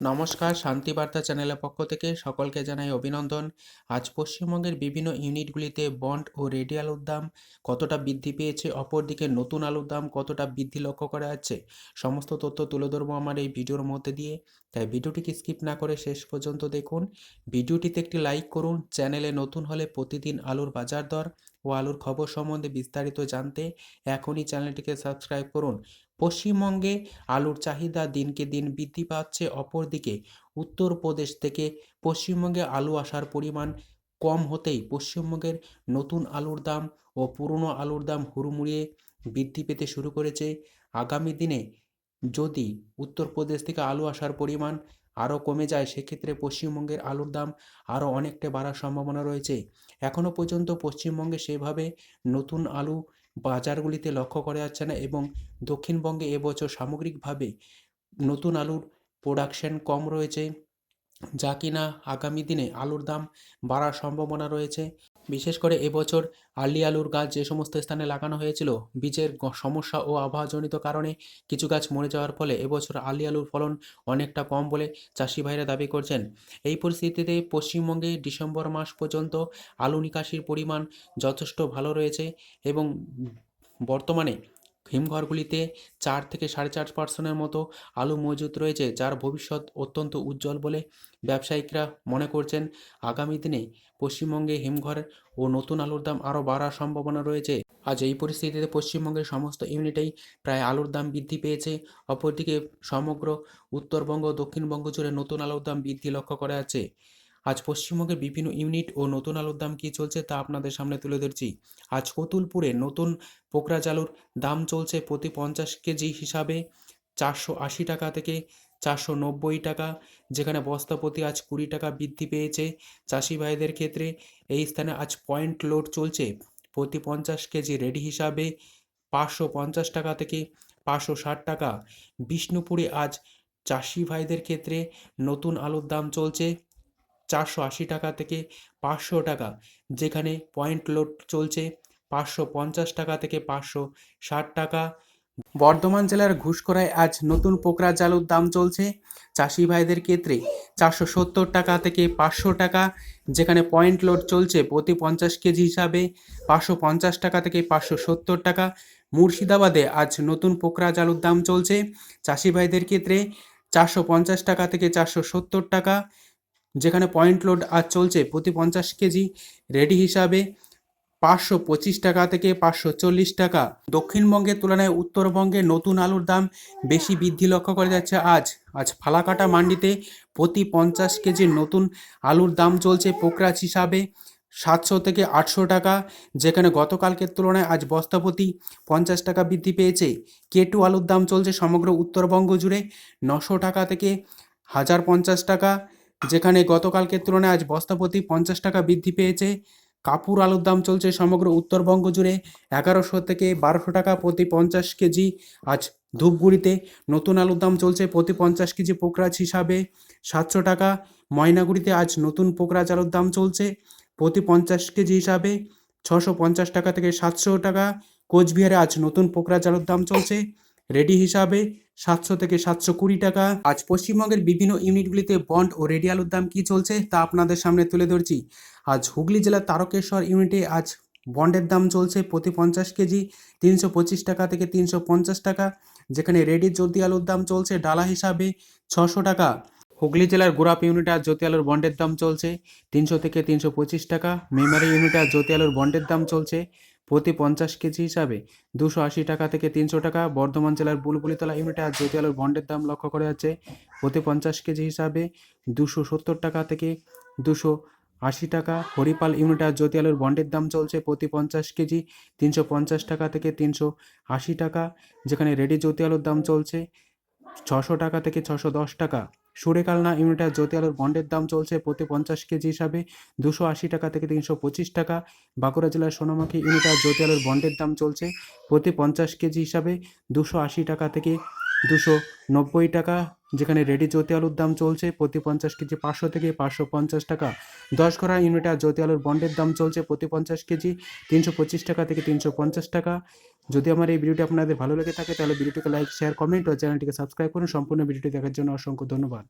নমস্কার শান্তিবার্তা চ্যানেলের পক্ষ থেকে সকলকে জানাই অভিনন্দন। আজ পশ্চিমবঙ্গের বিভিন্ন ইউনিটগুলিতে বন্ড ও রেডি আলুর দাম কতটা বৃদ্ধি পেয়েছে, অপরদিকে নতুন আলুর দাম কতটা বৃদ্ধি লক্ষ্য করা যাচ্ছে, সমস্ত তথ্য তুলে ধরবো আমার এই ভিডিওর মধ্যে দিয়ে। তাই ভিডিওটিকে স্কিপ না করে শেষ পর্যন্ত দেখুন। ভিডিওটিতে একটি লাইক করুন, চ্যানেলে নতুন হলে প্রতিদিন আলুর বাজার দর ও আলুর খবর সম্বন্ধে বিস্তারিত জানতে এখনই চ্যানেলটিকে সাবস্ক্রাইব করুন। পশ্চিমবঙ্গে আলুর চাহিদা দিনকে দিন বৃদ্ধি পাচ্ছে। অপরদিকে উত্তরপ্রদেশ থেকে পশ্চিমবঙ্গে আলু আসার পরিমাণ কম হতেই পশ্চিমবঙ্গের নতুন আলুর দাম ও পুরনো আলুর দাম হুড়মুড়িয়ে বৃদ্ধি পেতে শুরু করেছে। আগামী দিনে যদি উত্তরপ্রদেশ থেকে আলু আসার পরিমাণ আরও কমে যায়, সেক্ষেত্রে পশ্চিমবঙ্গের আলুর দাম আরও অনেকটা বাড়ার সম্ভাবনা রয়েছে। এখনও পর্যন্ত পশ্চিমবঙ্গে সেভাবে নতুন আলু বাজারগুলিতে লক্ষ্য করা যাচ্ছে না এবং দক্ষিণবঙ্গে এবছর সামগ্রিকভাবে নতুন আলুর প্রোডাকশন কম রয়েছে, যা কিনা আগামী দিনে আলুর দাম বাড়ার সম্ভাবনা রয়েছে। বিশেষ করে এবছর আর্লি আলুর গাছ যে সমস্ত স্থানে লাগানো হয়েছিল, বীজের সমস্যা ও আবহাওয়াজনিত কারণে কিছু গাছ মরে যাওয়ার ফলে এবছর আর্লি আলুর ফলন অনেকটা কম বলে চাষি ভাইরা দাবি করছেন। এই পরিস্থিতিতে পশ্চিমবঙ্গে ডিসেম্বর মাস পর্যন্ত আলু নিকাশির পরিমাণ যথেষ্ট ভালো রয়েছে এবং বর্তমানে হিমঘরগুলিতে চার থেকে সাড়ে চার পার্সেন্টের মতো আলু মজুত রয়েছে, যার ভবিষ্যৎ অত্যন্ত উজ্জ্বল বলে ব্যবসায়িকরা মনে করছেন। আগামী দিনে পশ্চিমবঙ্গে হিমঘর ও নতুন আলুর দাম আরও বাড়ার সম্ভাবনা রয়েছে। আজ এই পরিস্থিতিতে পশ্চিমবঙ্গের সমস্ত ইউনিটেই প্রায় আলুর দাম বৃদ্ধি পেয়েছে। অপরদিকে সমগ্র উত্তরবঙ্গ দক্ষিণবঙ্গ জুড়ে নতুন আলুর দাম বৃদ্ধি লক্ষ্য করা যাচ্ছে। আজ পশ্চিমবঙ্গের বিভিন্ন ইউনিট ও নতুন আলুর দাম কী চলছে তা আপনাদের সামনে তুলে ধরছি। আজ কতুলপুরে নতুন পোকরাজ আলুর দাম চলছে প্রতি পঞ্চাশ কেজি হিসাবে চারশো আশি টাকা থেকে চারশো নব্বই টাকা, যেখানে বস্তা প্রতি আজ কুড়ি টাকা বৃদ্ধি পেয়েছে। চাষি ভাইদের ক্ষেত্রে এই স্থানে আজ পয়েন্ট লোড চলছে। প্রতি পঞ্চাশ কেজি রেডি হিসাবে পাঁচশো পঞ্চাশ টাকা থেকে পাঁচশো ষাট টাকা। বিষ্ণুপুরে আজ চাষি ভাইদের ক্ষেত্রে নতুন আলুর দাম চলছে চারশো আশি টাকা থেকে পাঁচশো টাকা, যেখানে পয়েন্ট লোড চলছে পাঁচশো পঞ্চাশ টাকা থেকে পাঁচশো ষাট টাকা। বর্ধমান জেলার ঘুষকরায় আজ নতুন পোকরা জালুর দাম চলছে। চাষি ভাইদের ক্ষেত্রে চারশো সত্তর টাকা থেকে পাঁচশো টাকা, যেখানে পয়েন্ট লোড চলছে প্রতি পঞ্চাশ কেজি হিসাবে পাঁচশো পঞ্চাশ টাকা থেকে পাঁচশো সত্তর টাকা। মুর্শিদাবাদে আজ নতুন পোকরা জালুর দাম চলছে। চাষি ভাইদের ক্ষেত্রে চারশো পঞ্চাশ টাকা থেকে চারশো সত্তর টাকা। যেখানে পয়েন্ট লোড আজ চলছে প্রতি পঞ্চাশ কেজি রেডি হিসাবে পাঁচশো পঁচিশ টাকা থেকে পাঁচশো চল্লিশ টাকা। দক্ষিণবঙ্গের তুলনায় উত্তরবঙ্গে নতুন আলুর দাম বেশি বৃদ্ধি লক্ষ্য করা যাচ্ছে আজ। আজ ফালাকাটা মান্ডিতে প্রতি পঞ্চাশ কেজির নতুন আলুর দাম চলছে পোকরাজ হিসাবে সাতশো থেকে আটশো টাকা, যেখানে গতকালকের তুলনায় আজ বস্তাপতি পঞ্চাশ টাকা বৃদ্ধি পেয়েছে। কেটু আলুর দাম চলছে সমগ্র উত্তরবঙ্গ জুড়ে নশো টাকা থেকে হাজার পঞ্চাশ টাকা যেখানে গতকালকের তুলনায় আজ বস্তাপতি পঞ্চাশ টাকা বৃদ্ধি পেয়েছে। কাপুর আলুর দাম চলছে সমগ্র উত্তরবঙ্গ জুড়ে এগারোশো থেকে বারোশো টাকা প্রতি পঞ্চাশ কেজি। আজ ধূপগুড়িতে নতুন আলুর দাম চলছে প্রতি পঞ্চাশ কেজি পোকরাজ হিসাবে সাতশো টাকা। ময়নাগুড়িতে আজ নতুন পোকরাজ আলুর দাম চলছে প্রতি পঞ্চাশ কেজি হিসাবে ছশো পঞ্চাশ টাকা থেকে সাতশো টাকা। কোচবিহারে আজ নতুন পোকরাজ আলুর দাম চলছে রেডি হিসাবে সাতশো থেকে সাতশো কুড়ি টাকা। আজ পশ্চিমবঙ্গের বিভিন্ন ইউনিটগুলিতে বন্ড ও রেডি আলুর দাম কী চলছে তা আপনাদের সামনে তুলে ধরছি। আজ হুগলি জেলার তারকেশ্বর ইউনিটে আজ বন্ডের দাম চলছে প্রতি পঞ্চাশ কেজি তিনশো পঁচিশ টাকা থেকে তিনশো পঞ্চাশ টাকা, যেখানে রেডি জ্যোতি আলুর দাম চলছে ডালা হিসাবে ছশো টাকা। হুগলি জেলার গোড়াপ ইউনিটে আজ জ্যোতি আলুর বন্ডের দাম চলছে তিনশো থেকে তিনশো পঁচিশ টাকা, মেমারি ইউনিটে আজ জ্যোতি আলুর বন্ডের দাম চলছে প্রতি পঞ্চাশ কেজি হিসাবে দুশো আশি টাকা থেকে তিনশো টাকা বর্ধমান জেলার বুলবুলিতলা ইউনিটে আজ জ্যোতি আলুর বন্ডের দাম লক্ষ্য করা যাচ্ছে। প্রতি পঞ্চাশ কেজি হিসাবে দুশো সত্তর টাকা থেকে দুশো আশি টাকা। হরিপাল ইউনিট আর জ্যোতি আলুর বন্ডের দাম চলছে প্রতি পঞ্চাশ কেজি তিনশো পঞ্চাশ টাকা থেকে তিনশো আশি টাকা, যেখানে রেডি জ্যোতি আলুর দাম চলছে ছশো টাকা থেকে ছশো দশ টাকা। সুরেকালনা ইউনিট আর জ্যোতি আলুর বন্ডের দাম চলছে প্রতি পঞ্চাশ কেজি হিসাবে দুশো আশি টাকা থেকে তিনশো পঁচিশ টাকা। বাঁকুড়া জেলার সোনামাখি ইউনিট আর জ্যোতি আলুর বন্ডের দাম চলছে প্রতি পঞ্চাশ কেজি হিসাবে দুশো আশি টাকা থেকে দুশো নব্বই টাকা। যেখানে রেডি জ্যোতি আলুর দাম চলছে প্রতি পঞ্চাশ কেজি পাঁচশো থেকে পাঁচশো পঞ্চাশ টাকা। দশ ঘোড়া ইউনিট আর জ্যোতি আলুর বন্ডের দাম চলছে প্রতি পঞ্চাশ কেজি তিনশো পঁচিশ টাকা থেকে তিনশো পঞ্চাশ টাকা। যদি আমার এই ভিডিওটি আপনাদের ভালো লেগে থাকে তাহলে ভিডিওটিকে লাইক শেয়ার কমেন্ট ও চ্যানেলটিকে সাবস্ক্রাইব করুন। সম্পূর্ণ ভিডিওটি দেখার জন্য অসংখ্য ধন্যবাদ।